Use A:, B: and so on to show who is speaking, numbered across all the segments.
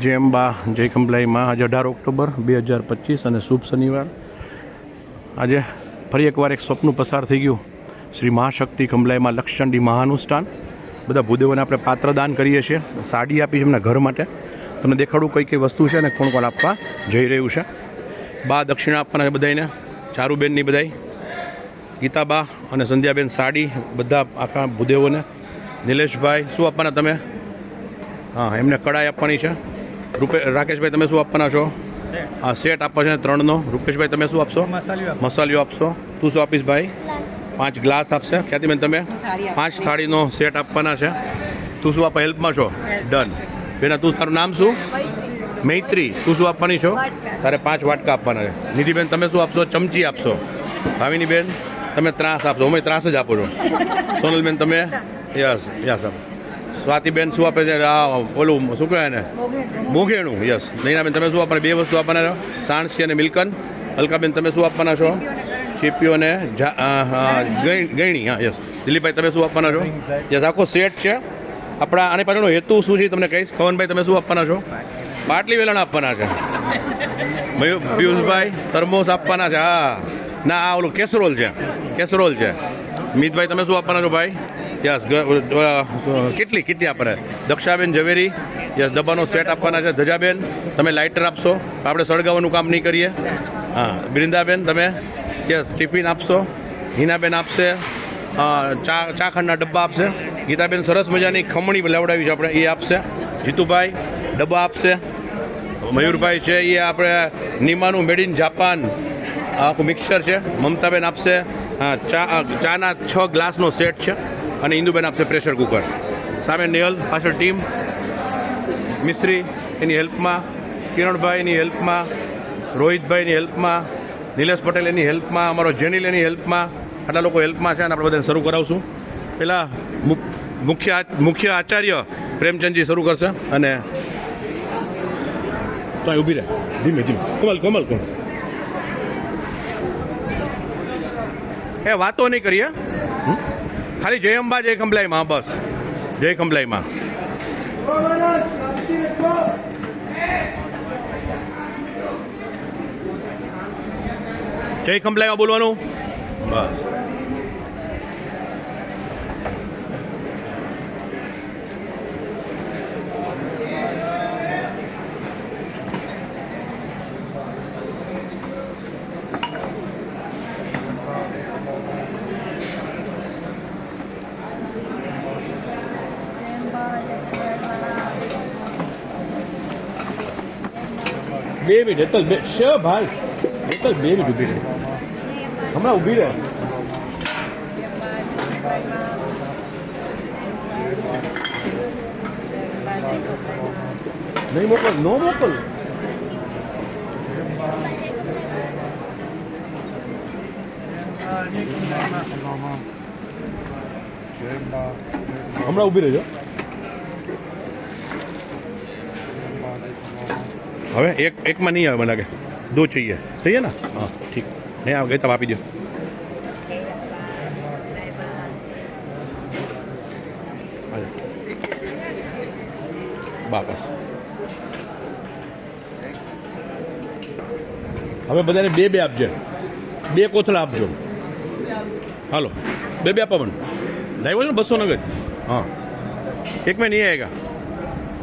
A: જય અંબા જય કંપલાઈમાં આજે અઢાર ઓક્ટોબર બે હજાર પચીસ અને શુભ શનિવાર. આજે ફરી એકવાર એક સ્વપ્ન પસાર થઈ ગયું. શ્રી મહાશક્તિ કંપલાઈમાં લક્ષચંડી મહાનુષ્ઠાન. બધા ભૂદેવોને આપણે પાત્રદાન કરીએ છીએ. સાડી આપી છે એમના ઘર માટે. તમને દેખાડું કઈ કઈ વસ્તુ છે અને કોણ કોણ આપવા જઈ રહ્યું છે. બા દક્ષિણા આપવાના છે બધાને ચારુબેનની બધાય. ગીતાબા અને સંધ્યાબેન સાડી બધા આખા ભૂદેવોને. નિલેશભાઈ, શું આપવાના તમે? હા, એમને કડાઈ આપવાની છે. રૂપે રાકેશભાઈ તમે શું આપવાના છો? હા સેટ આપવા છે ત્રણનો. રૂપેશભાઈ તમે શું આપશો? મસાલીઓ આપશો. તું શું આપીશ ભાઈ? પાંચ ગ્લાસ આપશે. ખ્યાતિબેન તમે? પાંચ થાળીનો સેટ આપવાના છે. તું શું આપવા હેલ્પમાં છો? ડન બેના તું તારું નામ શું? મૈત્રી. તું શું આપવાની છો? તારે પાંચ વાટકા આપવાના છે. નિધિબેન તમે શું આપશો? ચમચી આપશો. ભાવિની બેન તમે ત્રાસ આપશો. અમે ત્રાસ જ આપો છો. સોનલબેન તમે? યસ યસ આપો. સ્વાતિબેન શું આપે છે? આ ઓલું શું કહેવાય ને મોઘેણું યસ નૈનાબેન તમે શું આપવાના? બે વસ્તુ આપવાના છો? સાણસી અને મિલકન અલકાબેન તમે શું આપવાના છો? ચીપીઓ અને ગઈણી હા યસ દિલીપભાઈ તમે શું આપવાના છો? યસ આખો સેટ છે. આપણા આની પાછળનો હેતુ શું છે તમને કહીશ. કવનભાઈ તમે શું આપવાના છો? બાટલી વેલણ આપવાના છે. પિયુષભાઈ તરમોસ આપવાના છે. હા. ના આ ઓલું કેસરોલ છે. કેસરોલ છે. મિતભાઈ તમે શું આપવાના છો ભાઈ? યસ કેટલી કેટલી આપણે દક્ષાબેન ઝવેરી યસ ડબ્બાનો સેટ આપવાના છે. ધજાબેન તમે લાઇટર આપશો. આપણે સળગાવવાનું કામ નહીં કરીએ. હા બિરિંદાબેન તમે યસ ટિફિન આપશો. હિનાબેન આપશે. ચા ચાખંડના ડબ્બા આપશે. ગીતાબેન સરસ મજાની ખમણી લેવડાવી છે આપણે એ આપશે. જીતુભાઈ ડબ્બા આપશે. મયુરભાઈ છે એ આપણે નિમાનું મેડ ઇન જાપાન. આખું મિક્સર છે. મમતાબેન આપશે. હા, ચા ચાના છ ગ્લાસનો સેટ છે. અને ઇન્દુબેન, આપશે પ્રેશર કુકર સામે નેહલ, પાછળ ટીમ. મિશ્રી, એની હેલ્પમાં. કિરણભાઈ, એની હેલ્પમાં. રોહિતભાઈની હેલ્પમાં. નિલેશ પટેલ, એની હેલ્પમાં. અમારો જેનિલ, એની હેલ્પમાં. આટલા લોકો હેલ્પમાં છે અને આપણે બધાને શરૂ કરાવશું. પહેલાં મુખ્ય મુખ્ય આચાર્ય પ્રેમચંદજી શરૂ કરશે અને તો ઊભી રહે. ધીમે ધીમે. કમલ કમલ, કોમલ. એ વાતો નહીં કરીએ? ખાલી જય અંબા જય કંપલાઈમાં બસ. જય કંપલાઈમાં જય કંપલાઈમાં બોલવાનું? બસ. બે મિનિટ હેતલ બે શ ભાઈ હેતલ બે મિનિટ ઊભી રહે. હમણાં ઊભી રહે. નહીં મોકલ, નો મોકલ. હમણાં ઊભી રહેજો. હવે એક એકમાં નહીં આવે મને લાગે દો चाहिए સહી है ना હા ઠીક નહીં આવે ગઈ તબ આપી દો બાપસ હવે બધાને બે બે આપજે બે કોથળા આપજો હાલો બે બે આપવા મને ડ્રાઈવર છે ને બસો નગર હા એક મેં નહીં આવેગા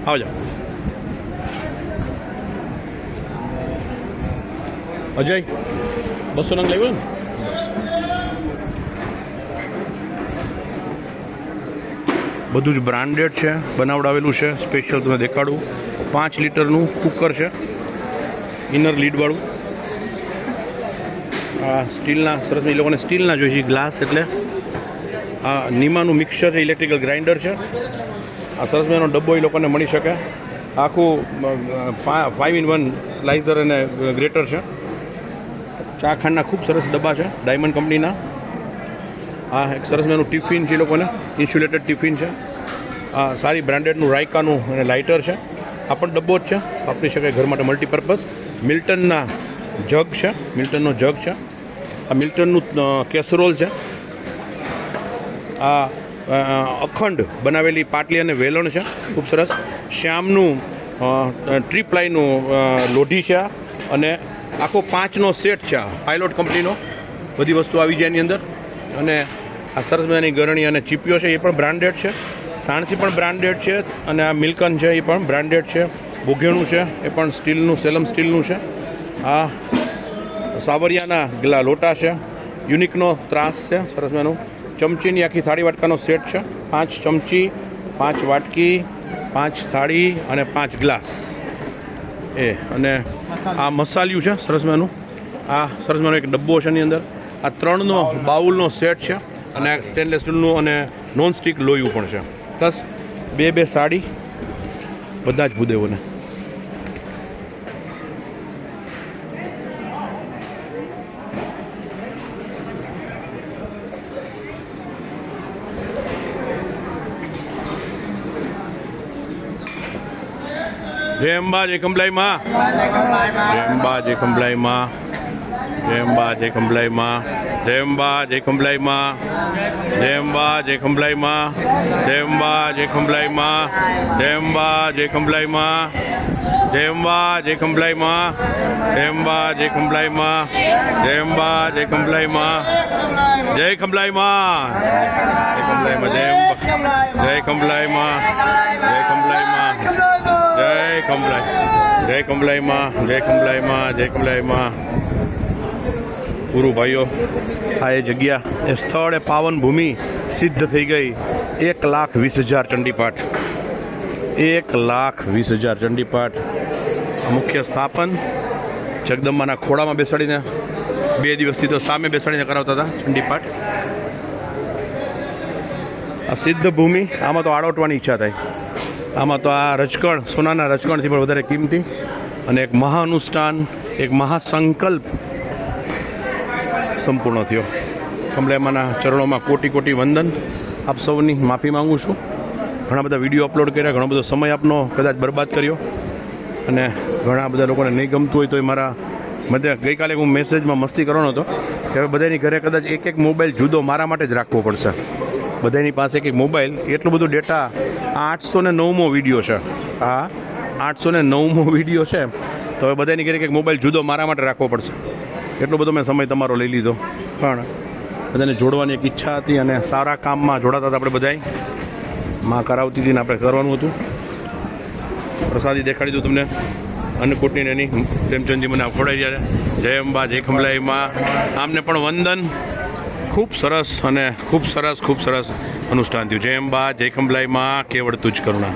A: આવજો અજય બસો નંગ લેવું બધું જ બ્રાન્ડેડ છે, બનાવડાવેલું છે સ્પેશિયલ તમને દેખાડું. પાંચ લીટરનું કુકર છે ઇનર લીડવાળું આ સ્ટીલના સરસ, એ લોકોને સ્ટીલના જોઈએ છે ગ્લાસ એટલે. આ નીમાનું મિક્સર છે ઇલેક્ટ્રિકલ ગ્રાઇન્ડર છે. આ સરસ મજાનો ડબ્બો એ લોકોને મળી શકે. આખું ફાઇવ ઇન વન સ્લાઇસર અને ગ્રેટર છે. ચા ખાંડના ખૂબ સરસ ડબ્બા છે ડાયમંડ કંપનીના આ એક સરસ મજાનું ટિફિન છે એ લોકોને ઇન્સ્યુલેટેડ ટિફિન છે. આ સારી બ્રાન્ડેડનું રાયકાનું અને લાઇટર છે. આ પણ ડબ્બો જ છે, વાપરી શકાય ઘર માટે મલ્ટીપર્પઝ મિલ્ટનના જગ છે, મિલ્ટનનો જગ છે. આ મિલ્ટનનું કેસરોલ છે. આ અખંડ બનાવેલી પાટલી અને વેલણ છે, ખૂબ સરસ. શ્યામનું ટ્રીપ પ્લાયનું લોઢી છે અને આખો પાંચનો સેટ છે આ પાઇલોટ કંપનીનો. બધી વસ્તુ આવી જાય એની અંદર. અને આ સરસ મજાની ગરણી અને ચીપીઓ છે એ પણ બ્રાન્ડેડ છે. સાણસી પણ બ્રાન્ડેડ છે અને આ મિલ્કન છે એ પણ બ્રાન્ડેડ છે. બોઘેણું છે એ પણ સ્ટીલનું, સેલમ સ્ટીલનું છે. આ સાવરિયાના ગલા લોટા છે. યુનિકનો ત્રાસ છે, સરસ મજાનું. ચમચીની આખી થાળી વાટકાનો સેટ છે. પાંચ ચમચી, પાંચ વાટકી, પાંચ થાળી અને પાંચ ગ્લાસ. એ, અને આ મસાલિયું છે, સરસ આ સરસ એક ડબ્બો છે એની અંદર. આ ત્રણનો બાઉલનો સેટ છે અને આ સ્ટેનલેસ સ્ટીલનું અને નોન સ્ટિક લોયું પણ છે. પ્લસ બે બે સાડી, બધા જ ભૂદેવોને. જય અંબા જય કંબલાઈમાં જય અંબા જય કંબલાઈમાં જય અંબા જય કંબલાઈમાં જય અંબા જય કંબલાઈમાં જય અંબા જય કંબલાઈમાં જય અંબા જય કંબલાઈમાં જય અંબા જય કંબલાઈમાં જય અંબા જય કંબલાઈમાં જય અંબા જય કંબલાઈમાં જય અંબા જય કંબલાઈમાં જય કંબલાઈમાં જય કંબલાઈમાં જય અંબા જય કંબલાઈમાં જય કંબલાઈમાં જય કમલાઈ. જય કમલાઈમાં જય કમલાઈમાં જય કમલાઈમાં. પૂરું ભાઈઓ, આ એ જગ્યા, એ સ્થળ, એ પાવન ભૂમિ સિદ્ધ થઈ ગઈ. એક લાખ વીસ હજાર ચંડીપાઠ. એક લાખ વીસ હજાર ચંડીપાઠ. મુખ્ય સ્થાપન જગદંબાના ખોળામાં બેસાડીને, બે દિવસથી તો સામે બેસાડીને કરાવતા હતા ચંડીપાઠ. આ સિદ્ધ ભૂમિ, આમાં તો આડોટવાની ઈચ્છા થાય. આમાં તો આ રજકણ, સોનાના રજકણથી પણ વધારે કિંમતી અને એક મહાનુષ્ઠાન, એક મહાસંકલ્પ સંપૂર્ણ થયો. કમલેમાના ચરણોમાં કોટી કોટી વંદન આપ સૌની માફી માંગુ છું. ઘણા બધા વીડિયો અપલોડ કર્યા, ઘણો બધો સમય આપનો કદાચ બરબાદ કર્યો. અને ઘણા બધા લોકોને નહીં ગમતું હોય તો એ મારા મધ્ય ગઈકાલે હું મેસેજમાં મસ્તી કરવાનો હતો કે હવે બધાની ઘરે કદાચ એક એક મોબાઈલ જુદો મારા માટે જ રાખવો પડશે. બધાની પાસે એક એક મોબાઈલ, એટલું બધું ડેટા આઠસો ને નવમો વીડિયો છે. આ આઠસો ને નવમો વીડિયો છે. તો હવે બધાની ઘરે કે મોબાઈલ જુદો મારા માટે રાખવો પડશે. એટલો બધો મેં સમય તમારો લઈ લીધો. પણ બધાને જોડવાની એક ઈચ્છા હતી અને સારા કામમાં જોડાતા હતા આપણે બધાય. માં કરાવતી હતી ને આપણે કરવાનું હતું. પ્રસાદી દેખાડી દઉં તમને. અન્નકૂટની એની. પ્રેમચંદજી મને ખોડાઈ જ્યારે જય અંબા, જય ખંભલાઈમાં આમને પણ વંદન. ખૂબ સરસ અને ખૂબ સરસ ખૂબ સરસ. અનુષ્ઠાન થયું. જય અંબા જય ખંભલાઈમાં કેવળ તુજ કરુણા.